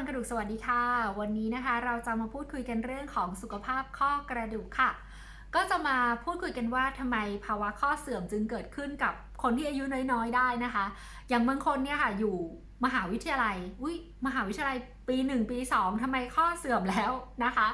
รกระดูกสวัสดีค่ะ วันนี้นะคะเราจะมาพูดคุยกันเรื่องของสุขภาพข้อกระดูกค่ะ ก็จะมาพูดคุยกันว่าทำไมภาวะข้อเสื่อมจึงเกิดขึ้นกับคนที่อายุน้อยๆ ได้นะคะ อย่างบางคนเนี่ยค่ะอยู่มหาวิทยาลัยอุ้ยมหาวิทยาลัยปี 1 ปี 2ทำไมข้อเสื่อมแล้วนะคะ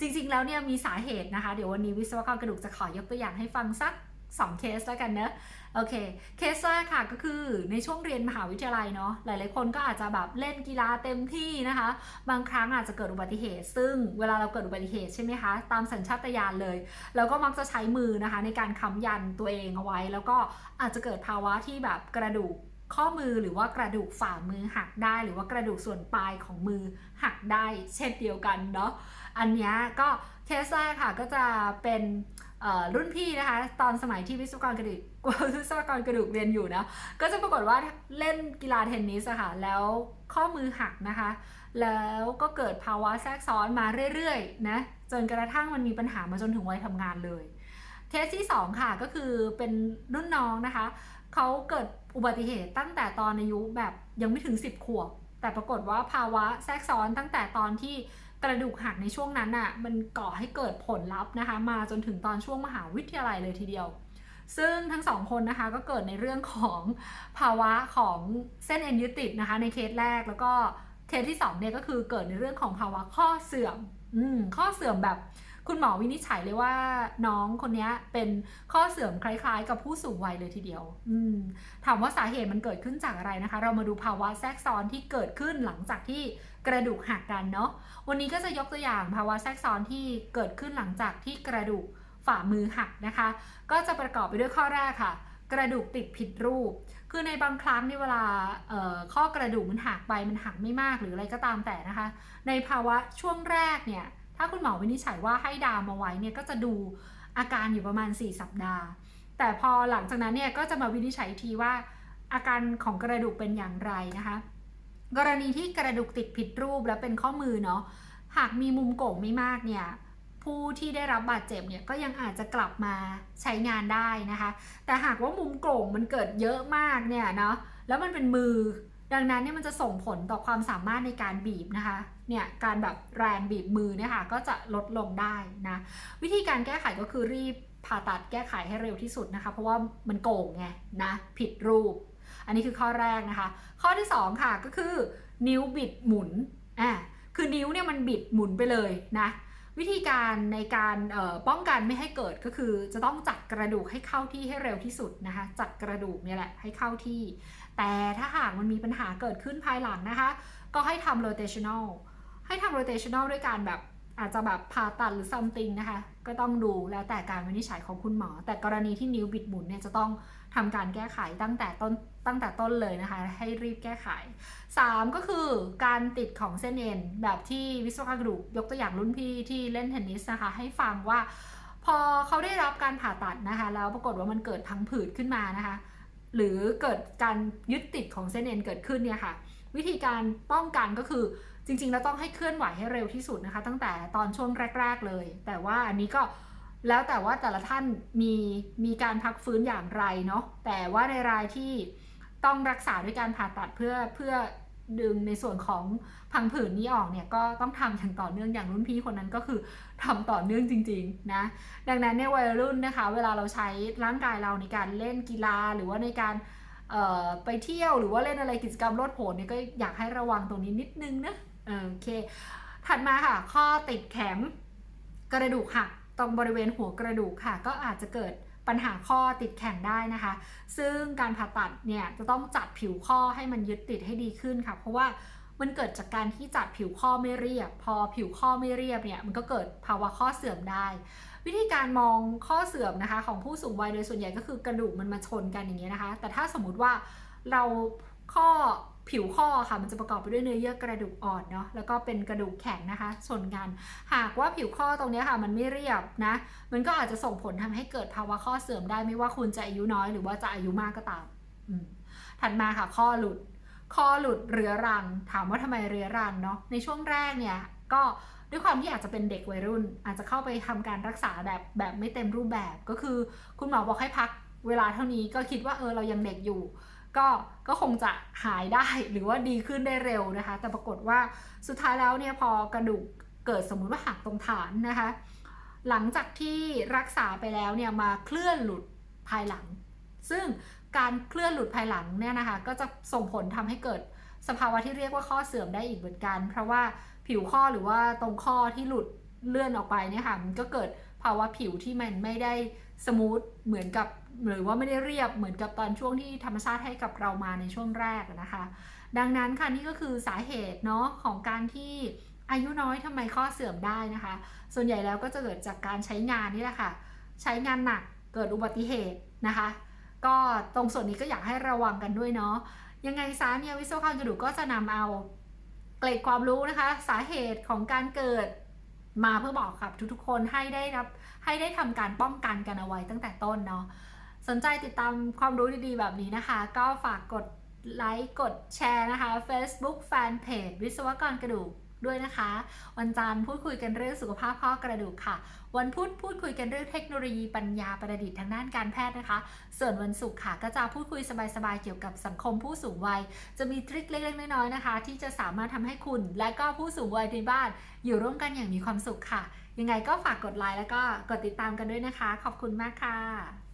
จริงๆแล้วเนี่ยมีสาเหตุนะคะ เดี๋ยววันนี้วิศวกรกระดูกจะขอยกตัวอย่างให้ฟังสัก 2 เคสแล้วกันเนอะโอเค เคสแรกค่ะก็คือในช่วงเรียนมหาวิทยาลัยเนาะหลาย ๆ คนก็อาจจะแบบเล่นกีฬาเต็มที่นะคะ บางครั้งอาจจะเกิดอุบัติเหตุ ซึ่งเวลาเราเกิดอุบัติเหตุใช่ไหมคะตามสัญชาตญาณเลยเราก็มักจะใช้มือนะคะในการค้ำยันตัวเองเอาไว้ แล้วก็อาจจะเกิดภาวะที่แบบกระดูก ข้อมือหรือว่ากระดูกฝ่ามือหักได้ หรือว่ากระดูกส่วนปลายของมือหักได้ เช่นเดียวกันเนาะอันนี้ก็เคสแรกค่ะก็จะเป็นรุ่นพี่นะคะ ตอนสมัยที่วิศวกรกระดูกวิศวกรกระดูกเรียนอยู่นะก็จะปรากฏว่าเล่นกีฬาเทนนิสอะค่ะแล้วข้อมือหักนะคะ แล้วก็เกิดภาวะแทรกซ้อนมาเรื่อยๆนะจนกระทั่งมันมีปัญหามาจนถึงวัยทำงานเลยเคสที่ 2 ค่ะก็คือเป็นรุ่นน้องนะคะเขาเกิด อุบัติเหตุตั้งแต่ตอนอายุแบบยังไม่ถึง 10 ขวบ แต่ปรากฏว่าภาวะแทรกซ้อนตั้งแต่ตอนที่กระดูกหักในช่วงนั้นน่ะมันก่อให้เกิดผลลัพธ์นะคะ มาจนถึงตอนช่วงมหาวิทยาลัยเลยทีเดียว ซึ่งทั้งสองคนนะคะก็เกิดในเรื่องของภาวะของเส้นเอ็นยึดติดนะคะในเคสแรกแล้วก็เคสที่2เนี่ยก็คือเกิดในเรื่องของภาวะข้อเสื่อมอืมข้อเสื่อมแบบ คุณหมอวินิจฉัยเลยว่าน้องคนนี้เป็นข้อเสื่อมคล้ายๆ กับผู้สูงวัยเลยทีเดียว อืมถามว่าสาเหตุมันเกิดขึ้นจากอะไรนะคะ เรามาดูภาวะแทรกซ้อนที่เกิดขึ้นหลังจากที่กระดูกหักกันเนาะวันนี้ก็จะยกตัวอย่างภาวะแทรกซ้อนที่เกิดขึ้นหลังจากที่กระดูกฝ่ามือหักนะคะ ก็จะประกอบไปด้วยข้อแรกค่ะ กระดูกติดผิดรูป คือในบางครั้งในเวลาข้อกระดูกมันหักไปมันหักไม่มากหรืออะไรก็ตามแต่นะคะ ในภาวะช่วงแรกเนี่ย ถ้าคุณหมอวินิจฉัยว่าให้ดามเอาไว้เนี่ยก็จะดูอาการอยู่ประมาณ 4 สัปดาห์ แต่พอหลังจากนั้นเนี่ยก็จะมาวินิจฉัยทีว่า อาการของกระดูกเป็นอย่างไรนะคะ กรณีที่กระดูกติดผิดรูปและเป็นข้อมือเนาะหากมีมุมโก่งไม่มากเนี่ยผู้ที่ได้รับบาดเจ็บเนี่ยก็ยังอาจจะกลับมาใช้งานได้นะคะ แต่หากว่ามุมโก่งมันเกิดเยอะมากเนี่ยเนาะแล้วมันเป็นมือ ดังนั้นเนี่ยมันจะส่งผลต่อความสามารถในการบีบนะคะ เนี่ยการแบบแรงบีบมือเนี่ยค่ะก็จะลดลงได้นะวิธีการแก้ไขก็คือรีบผ่าตัดแก้ไขให้เร็วที่สุดนะคะ เพราะว่ามันโก่งไงนะผิดรูป อันนี้คือข้อแรกนะคะ ข้อที่ 2 ค่ะก็คือ นิ้วบิดหมุนอ่าคือนิ้วเนี่ยมันบิดหมุนไปเลยนะวิธีการในการป้องกันไม่ให้เกิดก็คือ จะต้องจัดกระดูกให้เข้าที่ให้เร็วที่สุดนะคะ จัดกระดูกเนี่ยแหละให้เข้าที่ แต่ถ้าหากมันมีปัญหาเกิดขึ้นภายหลังนะคะ ก็ให้ทำ rotational ให้ทำ rotational ด้วยการแบบอาจจะแบบผ่าตัดหรือ something นะคะ ก็ต้องดูแล้วแต่การวินิจฉัยของคุณหมอ แต่กรณีที่นิ้วบิดหมุนเนี่ยจะต้องทำการแก้ไขตั้งแต่ต้นตั้งแต่ต้นเลยนะคะ ให้รีบแก้ไข 3 ก็คือการติดของเส้นเอ็นแบบที่วิศวกรรมกระดูกยกตัวอย่างรุ่นพี่ที่เล่นเทนนิสนะคะ ให้ฟังว่าพอเขาได้รับการผ่าตัดนะคะ แล้วปรากฏว่ามันเกิดพังผืดขึ้นมานะคะ หรือเกิดการยึดติดของเส้นเอ็นเกิดขึ้นเนี่ยค่ะ วิธีการป้องกันก็คือ จริงๆแล้วต้องให้เคลื่อนไหวให้เร็วที่สุดนะคะ ตั้งแต่ตอนช่วงแรก ๆเลย แต่ว่าอันนี้ก็แล้วแต่ว่าแต่ละท่านมีมีการพักฟื้นอย่างไรเนาะแต่ว่าในรายที่ต้องรักษาด้วยการผ่าตัดเพื่อเพื่อดึงในส่วนของพังผืดนี้ออกเนี่ยก็ต้องทำอย่างต่อเนื่องอย่างรุ่นพี่คนนั้นก็คือทำต่อเนื่องจริงๆนะดังนั้นเนี่ยวัยรุ่นนะคะ เวลาเราใช้ร่างกายเราในการเล่นกีฬาหรือว่าในการไปเที่ยวหรือว่าเล่นอะไรกิจกรรมลดโผนเนี่ยก็อยากให้ระวังตรงนี้นิดนึงนะ โอเค ถัดมาค่ะ ข้อติดแข็งกระดูกหักตรงบริเวณหัวกระดูกค่ะ ก็อาจจะเกิดปัญหาข้อติดแข็งได้นะคะ ซึ่งการผ่าตัดเนี่ยจะต้องจัดผิวข้อให้มันยึดติดให้ดีขึ้นค่ะ เพราะว่ามันเกิดจากการที่จัดผิวข้อไม่เรียบ พอผิวข้อไม่เรียบเนี่ยมันก็เกิดภาวะข้อเสื่อมได้ วิธีการมองข้อเสื่อมนะคะ ของผู้สูงวัยโดยส่วนใหญ่ก็คือกระดูกมันมาชนกันอย่างเงี้ยนะคะ แต่ถ้าสมมุติว่าเราข้อ ผิวข้อค่ะมันจะประกอบไปด้วยเนื้อเยื่อกระดูกอ่อนเนาะแล้วก็เป็นกระดูกแข็งนะคะชนกัน หากว่าผิวข้อตรงนี้ค่ะมันไม่เรียบนะ มันก็อาจจะส่งผลทำให้เกิดภาวะข้อเสื่อมได้ไม่ว่าคุณจะอายุน้อยหรือว่าจะอายุมากก็ตามอืมถัดมาค่ะข้อหลุด ข้อหลุดเรื้อรัง ถามว่าทำไมเรื้อรังเนาะในช่วงแรกเนี่ยก็ด้วยความที่อาจจะเป็นเด็กวัยรุ่น อาจจะเข้าไปทำการรักษาแบบแบบไม่เต็มรูปแบบก็คือ คุณหมอบอกให้พักเวลาเท่านี้ก็คิดว่าเออเรายังเด็กอยู่ ก็ก็คงจะหายได้หรือว่าดีขึ้นได้เร็วนะคะ แต่ปรากฏว่าสุดท้ายแล้วเนี่ยพอกระดูกเกิดสมมุติว่าหักตรงฐานนะคะ หลังจากที่รักษาไปแล้วเนี่ยมาเคลื่อนหลุดภายหลัง ซึ่งการเคลื่อนหลุดภายหลังเนี่ยนะคะก็จะส่งผลทำให้เกิดสภาวะที่เรียกว่าข้อเสื่อมได้อีกเหมือนกัน เพราะว่าผิวข้อหรือว่าตรงข้อที่หลุด เลื่อนออกไปเนี่ยค่ะมันก็เกิดภาวะผิวที่มันไม่ได้สมูทเหมือนกับหรือว่าไม่ได้เรียบเหมือนกับตอนช่วงที่ธรรมชาติให้กับเรามาในช่วงแรกนะคะ ดังนั้นค่ะนี่ก็คือสาเหตุเนาะของการที่อายุน้อยทำไมข้อเสื่อมได้นะคะ ส่วนใหญ่แล้วก็จะเกิดจากการใช้งานนี่แหละค่ะ ใช้งานหนักเกิดอุบัติเหตุนะคะ ก็ตรงส่วนนี้ก็อยากให้ระวังกันด้วยเนาะ ยังไงซะเนี่ยวิศวกรกระดูกก็จะนำเอา เกร็ดความรู้นะคะ สาเหตุของการเกิด มาเพื่อบอกกับทุกๆคนให้ได้รับให้ได้ทำการป้องกันกันเอาไว้ตั้งแต่ต้นเนาะสนใจติดตามความรู้ดีๆแบบนี้นะคะ ก็ฝากกดไลค์กดแชร์นะคะ Facebook Fanpage วิศวกรกระดูก ด้วยนะคะ วันจันทร์พูดคุยกันเรื่องสุขภาพข้อกระดูกค่ะ วันพุธพูดคุยกันเรื่องเทคโนโลยีปัญญาประดิษฐ์ทางด้านการแพทย์นะคะ ส่วนวันศุกร์ค่ะ ก็จะพูดคุยสบายๆเกี่ยวกับสังคมผู้สูงวัย จะมีทริคเล็กๆน้อยๆนะคะ ที่จะสามารถทำให้คุณ และก็ผู้สูงวัยในบ้าน อยู่ร่วมกันอย่างมีความสุขค่ะ ยังไงก็ฝากกดไลค์แล้วก็กดติดตามกันด้วยนะคะ ขอบคุณมากค่ะ